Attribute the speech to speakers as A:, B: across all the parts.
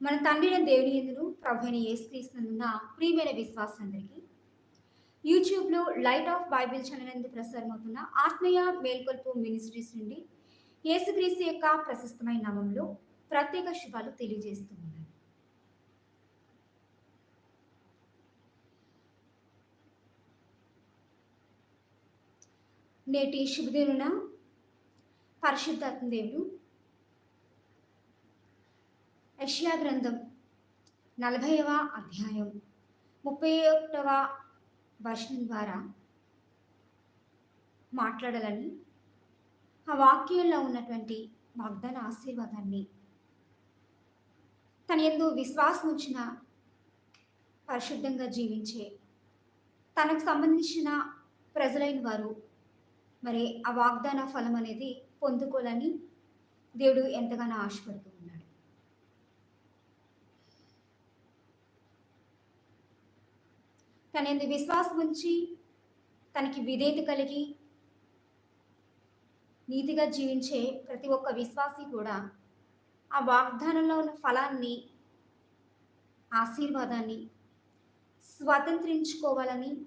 A: మన తండ్రిన దేవుని ఎందును ప్రభుని యేసుక్రీస్తున్న ప్రియమైన విశ్వాసులందరికీ యూట్యూబ్లో లైట్ ఆఫ్ బైబిల్ ఛానల్ ప్రసారం ప్రసారమవుతున్న ఆత్మీయ మేల్కొల్పు మినిస్ట్రీస్ నుండి యేసుక్రీస్తు యొక్క ప్రశస్తమైన నామంలో ప్రత్యేక శుభాలు తెలియజేస్తూ ఉన్నాను. నేటి శుభదినున పరిశుద్ధాత్మ దేవుడు యష్యా గ్రంథం నలభైవ అధ్యాయం ముప్పై ఒకటవ వర్షం ద్వారా మాట్లాడాలని ఆ వాక్యంలో ఉన్నటువంటి వాగ్దాన ఆశీర్వాదాన్ని తన ఎందు విశ్వాసం ఉంచిన పరిశుద్ధంగా జీవించే తనకు సంబంధించిన ప్రజలైన వారు మరి ఆ వాగ్దాన ఫలం అనేది పొందుకోవాలని దేవుడు ఎంతగానో ఆశపడుతుంది ఉన్నాడు తన ఎందు విశ్వాసం ఉంచి తనకి విధేయత కలిగి నీతిగా జీవించే ప్రతి ఒక్క విశ్వాసి కూడా ఆ వాగ్దానంలో ఉన్న ఫలాన్ని ఆశీర్వాదాన్ని స్వతంత్రించుకోవాలని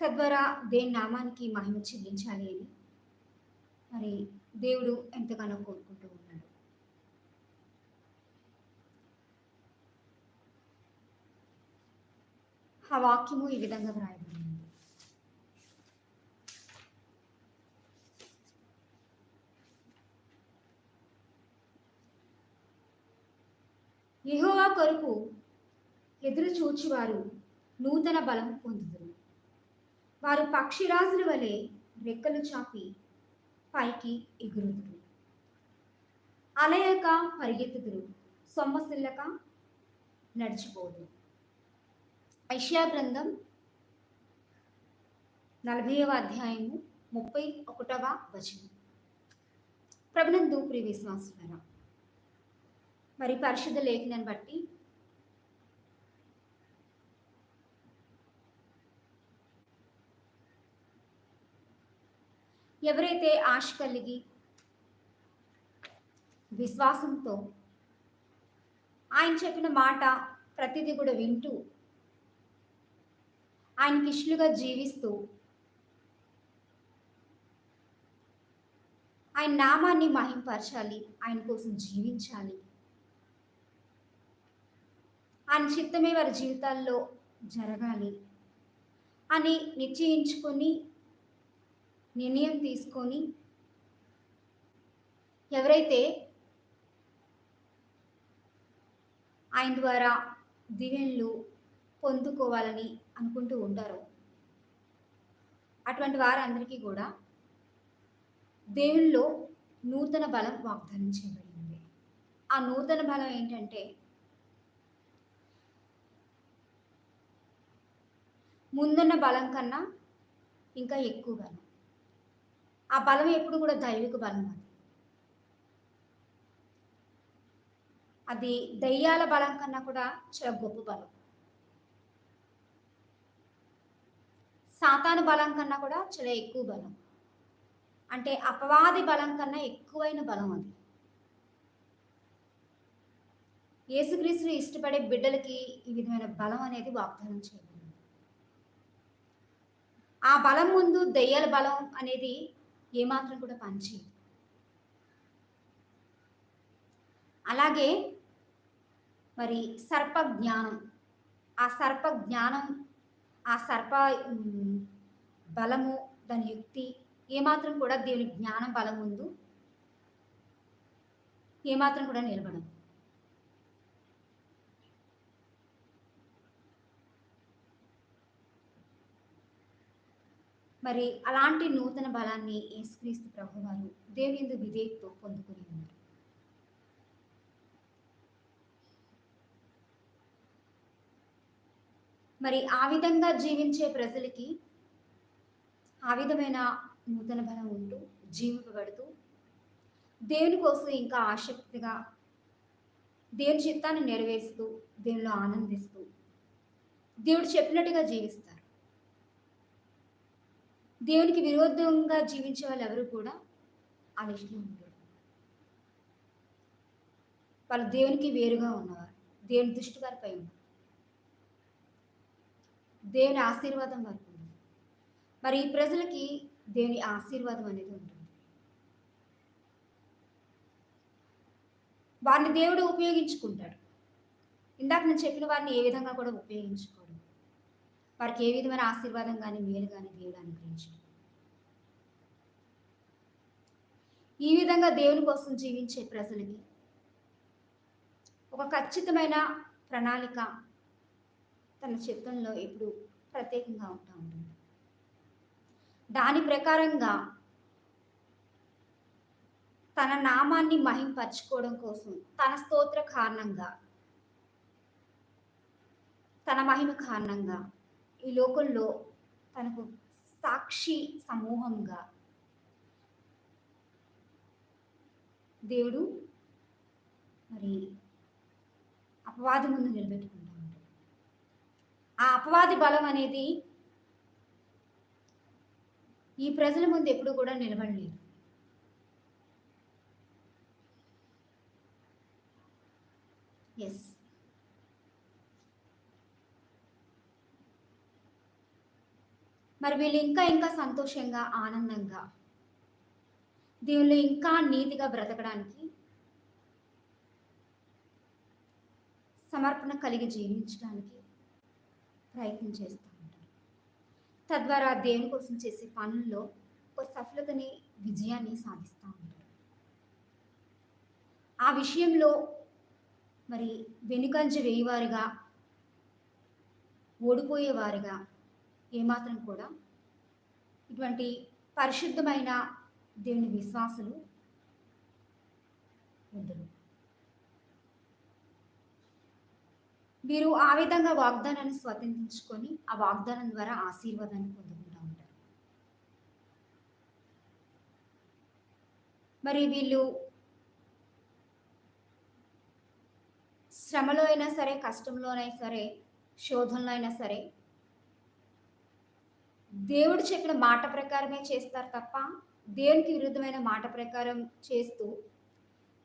A: తద్వారా దేని నామానికి మహిమ చెల్లించాలి అని. మరి దేవుడు ఎంతగానో కోరుకుంటూ ఆ వాక్యము ఈ విధంగా వ్రాయబడింది. యహోవా కొరకు ఎదురు చూచువారు నూతన బలం పొందుదురు. వారు పక్షిరాజుల వలె రెక్కలు చాపి పైకి ఎగురుదురు. అలయక పరిగెత్తుదురు సొమ్మసిల్లక నడిచిపోదురు. ఐష్యా గ్రంథం నలభైవ అధ్యాయము ముప్పై ఒకటవ వచనం. ప్రభునందు ప్రియ విశ్వాసులరా మరి పరిశుద్ధ లేఖనాన్ని బట్టి ఎవరైతే ఆశ కలిగి విశ్వాసంతో ఆయన చెప్పిన మాట ప్రతిదీ కూడా వింటూ ఆయనకి ఇష్టలుగా జీవిస్తూ ఆయన నామాన్ని మహింపరచాలి ఆయన కోసం జీవించాలి. ఆయన చిత్తమే వారి జీవితాల్లో జరగాలి అని నిశ్చయించుకొని నిర్ణయం తీసుకొని ఎవరైతే ఆయన ద్వారా దివ్యన్లు పొందుకోవాలని అనుకుంటూ ఉంటారో. అటువంటి వారందరికీ కూడా దేవుల్లో నూతన బలం వాగ్దానం చేయబడింది ఆ నూతన బలం ఏంటంటే ముందున్న బలం కన్నా ఇంకా ఎక్కువ బలం. ఆ బలం ఎప్పుడు కూడా దైవిక బలం అది అది దయ్యాల బలం కన్నా కూడా చాలా గొప్ప బలం. సాతాను బలం కన్నా కూడా చాలా ఎక్కువ బలం. అంటే అపవాది బలం కన్నా ఎక్కువైన బలం అది. యేసుక్రీస్తుని ఇష్టపడే బిడ్డలకి ఈ విధమైన బలం అనేది వాగ్దానం చేయబడింది. ఆ బలం ముందు దయ్యాల బలం అనేది ఏమాత్రం కూడా పనిచేయదు. అలాగే మరి సర్ప జ్ఞానం ఆ సర్ప జ్ఞానం ఆ సర్ప బలము దాని యుక్తి ఏమాత్రం కూడా దేవుని జ్ఞానం బలం ముందు ఏమాత్రం కూడా నిలబడదు. మరి అలాంటి నూతన బలాన్ని యేసుక్రీస్తు ప్రభువారు దేవుని యందు పొందుకుని ఉన్నారు. మరి ఆ విధంగా జీవించే ప్రజలకి ఆ విధమైన నూతన బలం ఉంటూ జీవింపబడుతూ దేవుని కోసం ఇంకా ఆసక్తిగా దేవుని చిత్తాన్ని నెరవేరుస్తూ దేవునిలో ఆనందిస్తూ దేవుడు చెప్పినట్టుగా జీవిస్తారు. దేవునికి విరోధంగా జీవించే వాళ్ళు ఎవరు కూడా ఆ విషయంలో ఉండరు. వాళ్ళు దేవునికి వేరుగా ఉన్నవారు. దేవుని దృష్టి వారిపై ఉన్నారు దేవుని ఆశీర్వాదం వారికి ఉంటుంది. మరి ఈ ప్రజలకి దేవుని ఆశీర్వాదం అనేది ఉంటుంది. వారిని దేవుడు ఉపయోగించుకుంటాడు. ఇందాక నేను చెప్పిన వారిని ఏ విధంగా కూడా ఉపయోగించుకోడు. వారికి ఏ విధమైన ఆశీర్వాదం కానీ మేలు కానీ దేవుడు అనుగ్రహించాడు. ఈ విధంగా దేవుని కోసం జీవించే ప్రజలకి ఒక ఖచ్చితమైన ప్రణాళిక తన చిత్తంలో ఎప్పుడు ప్రత్యేకంగా ఉంటా ఉంటుంది. దాని ప్రకారంగా తన నామాన్ని మహింపరచుకోవడం కోసం తన స్తోత్ర కారణంగా తన మహిమ కారణంగా ఈ లోకంలో తనకు సాక్షి సమూహంగా దేవుడు మరి అపవాది ముందు నిలబెట్టుకుంటా ఆ అపవాది బలం అనేది ఈ ప్రజల ముందు ఎప్పుడు కూడా నిలబడలేదు. ఎస్ మరి వీళ్ళు ఇంకా ఇంకా సంతోషంగా ఆనందంగా దేవుళ్ళు ఇంకా నీతిగా బ్రతకడానికి సమర్పణ కలిగి జీవించడానికి ప్రయత్నం చేస్తూ ఉంటారు. తద్వారా దేవుని కోసం చేసే పనుల్లో ఒక సఫలతని విజయాన్ని సాధిస్తూ ఉంటారు. ఆ విషయంలో మరి వెనుకంజ వేయవారుగా ఓడిపోయేవారుగా ఏమాత్రం కూడా ఇటువంటి పరిశుద్ధమైన దేవుని విశ్వాసులు ఉండరు. వీరు ఆ విధంగా వాగ్దానాన్ని స్వతంత్రించుకొని ఆ వాగ్దానం ద్వారా ఆశీర్వాదాన్ని పొందుకుంటూ ఉంటారు. మరి వీళ్ళు శ్రమలో అయినా సరే కష్టంలో అయినా సరే శోధనలో అయినా సరే దేవుడు చెప్పిన మాట ప్రకారమే చేస్తారు తప్ప దేవునికి విరుద్ధమైన మాట ప్రకారం చేస్తూ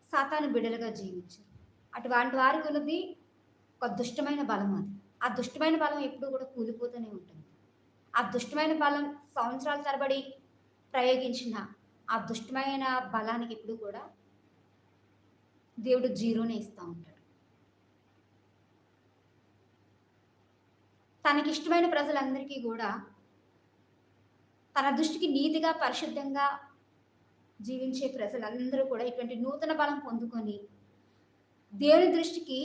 A: సాతాను బిడలుగా జీవించారు. అటువంటి వారికి ఉన్నది ఒక దుష్టమైన బలం అది. ఆ దుష్టమైన బలం ఎప్పుడు కూడా కూలిపోతూనే ఉంటుంది. ఆ దుష్టమైన బలం సంవత్సరాల తరబడి ప్రయోగించిన ఆ దుష్టమైన బలానికి ఎప్పుడు కూడా దేవుడు జీరోనే ఇస్తూ ఉంటాడు. తనకిష్టమైన ప్రజలందరికీ కూడా తన దృష్టికి నీతిగా పరిశుద్ధంగా జీవించే ప్రజలందరూ కూడా ఇటువంటి నూతన బలం పొందుకొని దేవుని దృష్టికి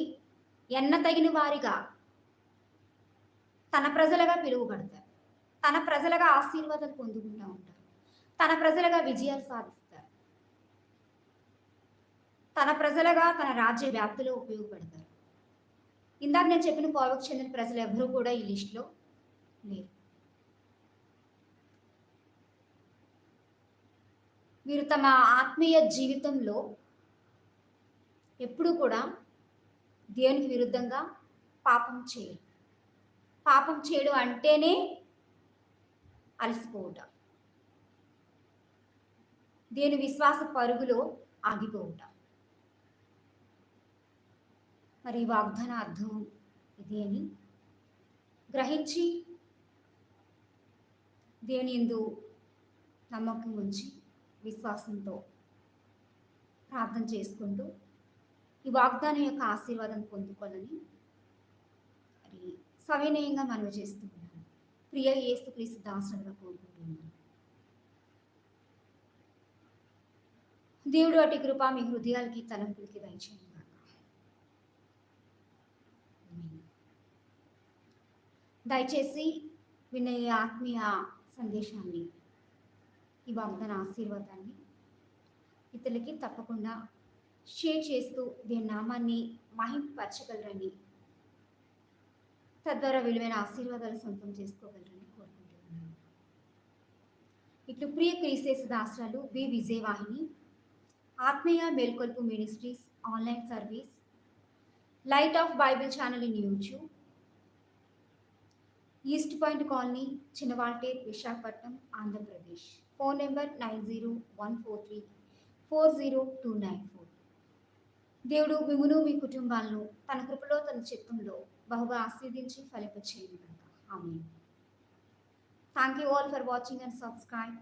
A: ఎన్నతగిన వారిగా తన ప్రజలుగా పిలువబడతారు. తన ప్రజలుగా ఆశీర్వాదాలు పొందుకుంటూ ఉంటారు. తన ప్రజలుగా విజయాలు సాధిస్తారు. తన ప్రజలుగా తన రాజ్య వ్యాప్తిలో ఉపయోగపడతారు. ఇందాక నేను చెప్పిన కోవకు చెందిన ప్రజలు ఎవరూ కూడా ఈ లిస్టులో లేరు. వీరు తమ ఆత్మీయ జీవితంలో ఎప్పుడూ కూడా దేవునికి విరుద్ధంగా పాపం చేయరు పాపం చేయడం అంటేనే అలసిపోవుట. దేని విశ్వాస పరుగులో ఆగిపోవుట. మరి వాగ్దాన అర్థం ఇది అని గ్రహించి దేని ఎందు నమ్మకం ఉంచి విశ్వాసంతో ప్రార్థన చేసుకుంటూ ఈ వాగ్దానం యొక్క ఆశీర్వాదం పొందుకోవాలని మరి సవినయంగా మనవి చేస్తున్నాను ప్రియ ఏసు క్రీస్తు దాసులుగా కోరుకుంటున్నాను. దేవుడు అటు కృప మీ హృదయాలకి తలంపులకి దయచేయండి దయచేసి విన్న ఈ ఆత్మీయ సందేశాన్ని ఈ వాగ్దాన ఆశీర్వాదాన్ని ఇతరులకి తప్పకుండా షేర్ చేస్తూ దీని నామాన్ని మహింపరచగలరని తద్వారా విలువైన ఆశీర్వాదాలు సొంతం చేసుకోగలరని కోరుకుంటున్నాను. ఇట్లు ప్రియ క్రీసేస్ దాసరాలు బి విజయవాహిని ఆత్మీయ మేల్కొల్పు ministries online service light of bible channel in youtube east point colony Chinnawaltair Visakhapatnam Andhra Pradesh. Phone number nine zero one four three four zero two nine four. దేవుడు మిమ్మును మీ కుటుంబాలను తన కృపలో తన చిత్తంలో బహుగా ఆస్వాదించి ఫలింపచేయను ఆమె thank you all for watching and subscribe